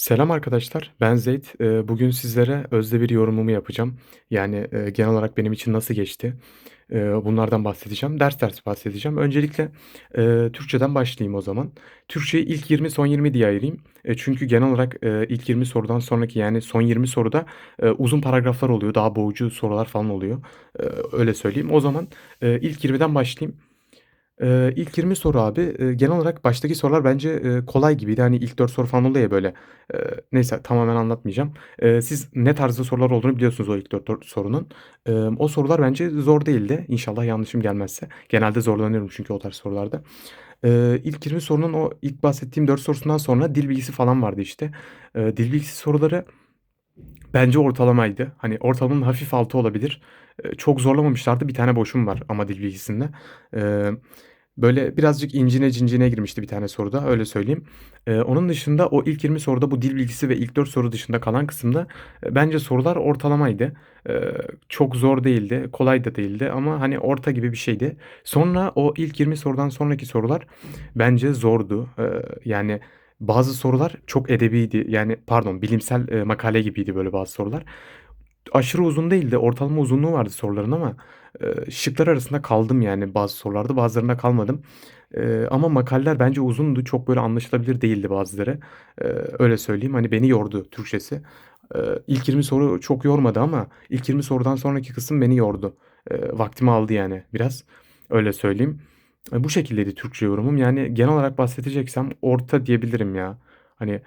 Selam arkadaşlar, ben Zeyt. Eee, bugün sizlere özde bir yorumumu yapacağım. Yani, eee, genel olarak benim için nasıl geçti, eee, bunlardan bahsedeceğim. Ders ders bahsedeceğim. Öncelikle, eee, Türkçeden başlayayım o zaman. Türkçeyi ilk 20, son 20 diye ayırayım. Eee, çünkü genel olarak, ilk 20 sorudan sonraki, yani, son 20 soruda, uzun paragraflar oluyor, daha boğucu sorular falan oluyor. Öyle söyleyeyim. O zaman, ilk 20'den başlayayım. Eee, ilk 20 soru abi, eee, genel olarak baştaki sorular bence, eee, kolay gibiydi. Hani, ilk 4 soru falan oluyor ya böyle. Eee, neyse tamamen anlatmayacağım. Eee, siz ne tarzda sorular olduğunu biliyorsunuz o ilk 4 dört sorunun. Emm, o sorular bence zor değildi. İnşallah yanlışım gelmezse. Genelde zorlanıyorum çünkü o tarz sorularda. Eee, ilk 20 sorunun o ilk bahsettiğim 4 sorusundan sonra dil bilgisi falan vardı işte. Eee, dil bilgisi soruları bence ortalamaydı. Hani, ortalamanın hafif altı olabilir. Eee, çok zorlamamışlardı. Bir tane boşum var ama dil bilgisinde. Eee Böyle birazcık incine cincine girmişti bir tane soruda, öyle söyleyeyim. Eee, onun dışında o ilk 20 soruda bu dil bilgisi ve ilk 4 soru dışında kalan kısımda, eee, bence sorular ortalamaydı. Eee, çok zor değildi, kolay da değildi ama, hani, orta gibi bir şeydi. Sonra o ilk 20 sorudan sonraki sorular bence zordu. Eee, yani bazı sorular çok edebiydi. Yani, pardon, bilimsel, eee, makale gibiydi böyle bazı sorular. Aşırı uzun değildi, ortalama uzunluğu vardı soruların ama, şıklar arasında kaldım yani bazı sorularda, bazılarında kalmadım. Ama makaleler bence uzundu. Çok böyle anlaşılabilir değildi bazıları. Öyle söyleyeyim. Hani beni yordu Türkçesi. Eee, ilk 20 soru çok yormadı ama ilk 20 sorudan sonraki kısım beni yordu. Vaktimi aldı yani biraz. Öyle söyleyeyim. Eee, bu şekildeydi Türkçe yorumum. Yani genel olarak bahsedeceksem orta diyebilirim ya. Hani,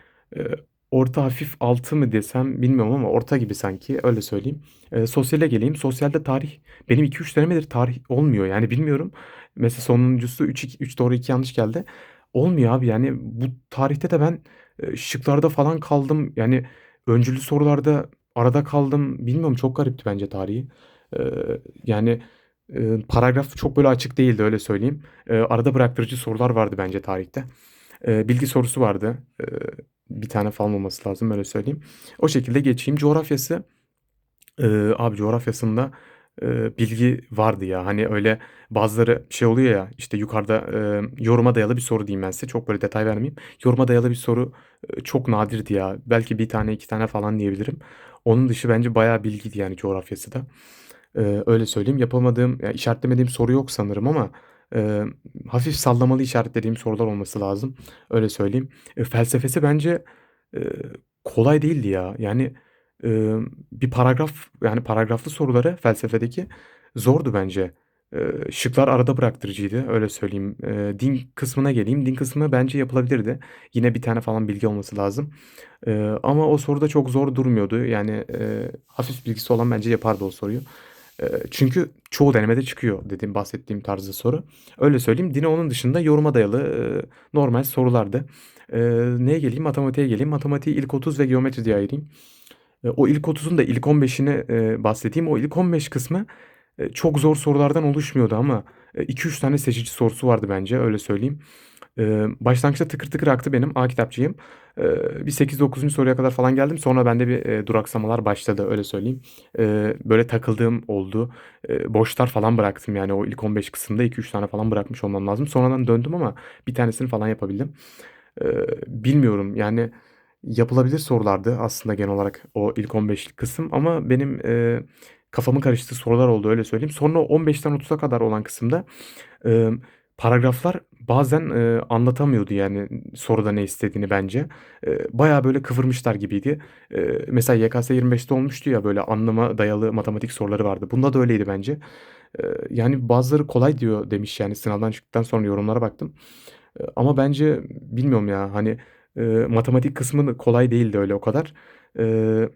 orta hafif altı mı desem bilmiyorum ama orta gibi sanki, öyle söyleyeyim. Eee, sosyale geleyim. Sosyalde tarih benim 2-3 denemedir tarih olmuyor. Yani bilmiyorum. Mesela sonuncusu 3-2 3 doğru 2 yanlış geldi. Olmuyor abi yani bu tarihte de ben, eee, şıklarda falan kaldım. Yani öncüllü sorularda arada kaldım. Bilmiyorum çok garipti bence tarihi. Eee, yani, eee, paragraf çok böyle açık değildi öyle söyleyeyim. Eee, arada bıraktırıcı sorular vardı bence tarihte. Eee, bilgi sorusu vardı. Eee, 1 tane falan olması lazım öyle söyleyeyim. O şekilde geçeyim. Coğrafyası Eee, abi coğrafyasında, eee, bilgi vardı ya. Hani, öyle bazıları şey oluyor ya, işte, yukarıda, emm, yoruma dayalı bir soru diyeyim ben size. Çok böyle detay vermeyeyim. Yoruma dayalı bir soru, eee, çok nadirdi ya. Belki bir tane 2 tane falan diyebilirim. Onun dışı bence bayağı bilgiydi yani coğrafyası da. Eee, öyle söyleyeyim. Yapamadığım, ya, işaretlemediğim soru yok sanırım ama, emm, hafif sallamalı işaretlediğim sorular olması lazım. Öyle söyleyeyim. Eee, felsefesi bence, eee, kolay değildi ya. Yani, emm, bir paragraf, yani, paragraflı soruları felsefedeki zordu bence. Eee, şıklar arada bıraktırıcıydı, öyle söyleyeyim. Eee, din kısmına geleyim. Din kısmı bence yapılabilirdi. Yine bir tane falan bilgi olması lazım. Eee, ama o soruda çok zor durmuyordu. Yani, eee, hafif bilgisi olan bence yapardı o soruyu. Çünkü çoğu denemede çıkıyor dediğim, bahsettiğim tarzda soru. Öyle söyleyeyim. Dine onun dışında yoruma dayalı, normal sorulardı. Neye geleyim? Matematiğe geleyim. Matematiği ilk 30 ve geometri diye ayırayım. O ilk 30'un da ilk 15'ini, eee, bahsedeyim. O ilk 15 kısmı, çok zor sorulardan oluşmuyordu ama, eee, 2-3 tane seçici sorusu vardı bence, öyle söyleyeyim. Eee, başlangıçta tıkır tıkır aktı benim. A kitapçıyım. Eee, bir 8-9'uncu soruya kadar falan geldim. Sonra bende bir, eee, duraksamalar başladı, öyle söyleyeyim. Eee, böyle takıldığım oldu. Eee, boşlar falan bıraktım yani o ilk 15 kısımda 2-3 tane falan bırakmış olmam lazım. Sonradan döndüm ama bir tanesini falan yapabildim. Eee, bilmiyorum yani yapılabilir sorulardı aslında genel olarak o ilk 15'lik kısım ama benim, eee, kafamın karıştığı sorular oldu, öyle söyleyeyim. Sonra 15'ten 30'a kadar olan kısımda, emm, paragraflar bazen, eee, anlatamıyordu yani soruda ne istediğini bence. Eee, bayağı böyle kıvırmışlar gibiydi. Eee, mesela YKS 25'te olmuştu ya böyle anlama dayalı matematik soruları vardı. Bunda da öyleydi bence. Eee, yani bazıları kolay diyor demiş yani sınavdan çıktıktan sonra yorumlara baktım. Eee, ama bence bilmiyorum ya, hani, eee, matematik kısmı kolay değildi öyle o kadar. Eee,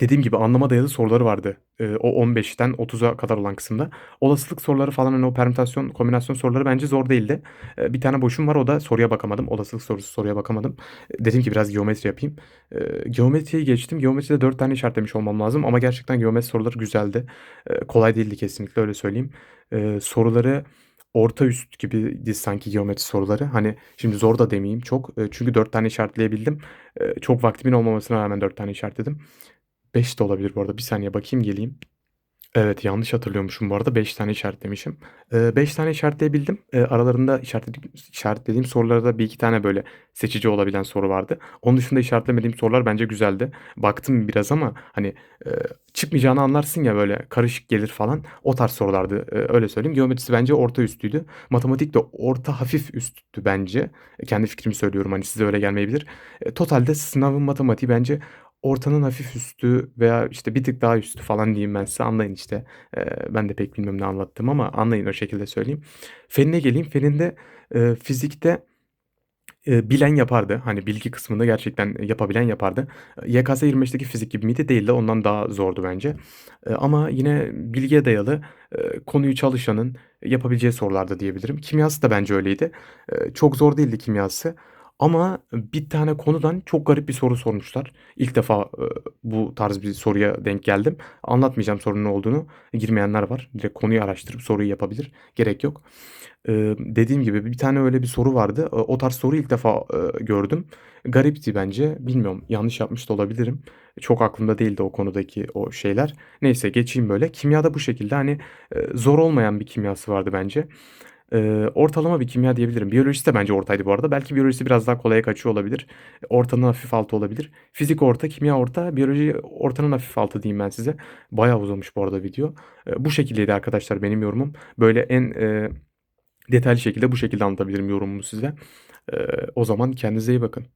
dediğim gibi anlama dayalı soruları vardı, eee, o 15'ten 30'a kadar olan kısımda. Olasılık soruları falan, hani, o permütasyon, kombinasyon soruları bence zor değildi. Eee, bir tane boşum var, o da soruya bakamadım. Olasılık sorusu, soruya bakamadım. Eee, dedim ki biraz geometri yapayım. Eee, geometriyi geçtim. Geometride 4 tane işaretlemiş olmam lazım ama gerçekten geometri soruları güzeldi. Eee, kolay değildi kesinlikle, öyle söyleyeyim. Eee, soruları Orta üst gibiydi sanki geometri soruları. Hani, şimdi zor da demeyeyim çok. Çünkü 4 tane işaretleyebildim. Çok vaktimin olmamasına rağmen 4 tane işaretledim. 5 de olabilir bu arada. Bir saniye bakayım, geleyim. Evet, yanlış hatırlıyormuşum bu arada. 5 tane işaretlemişim. Eee, 5 tane işaretleyebildim. Eee, aralarında işaretlediğim işaretlediğim sorularda 1-2 tane böyle seçici olabilen soru vardı. Onun dışında işaretlemediğim sorular bence güzeldi. Baktım biraz ama, hani, eee, çıkmayacağını anlarsın ya, böyle karışık gelir falan, o tarz sorulardı, eee, öyle söyleyeyim. Geometrisi bence orta üstüydü. Matematik de orta hafif üsttü bence. Kendi fikrimi söylüyorum, hani, size öyle gelmeyebilir. Eee, totalde sınavın matematiği bence ortanın hafif üstü veya, işte, bir tık daha üstü falan diyeyim ben size. Anlayın işte. Eee, ben de pek bilmiyorum ne anlattığımı ama anlayın, o şekilde söyleyeyim. Fenine geleyim. Feninde, eee, fizikte, eee, bilen yapardı. Hani, bilgi kısmında gerçekten yapabilen yapardı. YKS 25'teki fizik gibi miydi? Değildi. Ondan daha zordu bence. Eee, ama yine bilgiye dayalı, eee, konuyu çalışanın yapabileceği sorulardı diyebilirim. Kimyası da bence öyleydi. Eee, çok zor değildi kimyası ama bir tane konudan çok garip bir soru sormuşlar. İlk defa, eee, bu tarz bir soruya denk geldim. Anlatmayacağım sorunun olduğunu. Girmeyenler var. Direkt konuyu araştırıp soruyu yapabilir. Gerek yok. Eee, dediğim gibi bir tane öyle bir soru vardı. O o tarz soruyu ilk defa, eee, gördüm. Garipti bence. Bilmiyorum, yanlış yapmış da olabilirim. Çok aklımda değildi o konudaki o şeyler. Neyse geçeyim böyle. Kimyada bu şekilde, hani, eee, zor olmayan bir kimyası vardı bence. Ortalama bir kimya diyebilirim. Biyolojisi de bence ortaydı bu arada. Belki biyolojisi biraz daha kolaya kaçıyor olabilir. Ortanın hafif altı olabilir. Fizik orta, kimya orta, biyoloji ortanın hafif altı diyeyim ben size. Bayağı uzamış bu arada video. Bu şekildeydi arkadaşlar benim yorumum. Böyle en, eee, detaylı şekilde bu şekilde anlatabilirim yorumumu size. Eee, o zaman kendinize iyi bakın.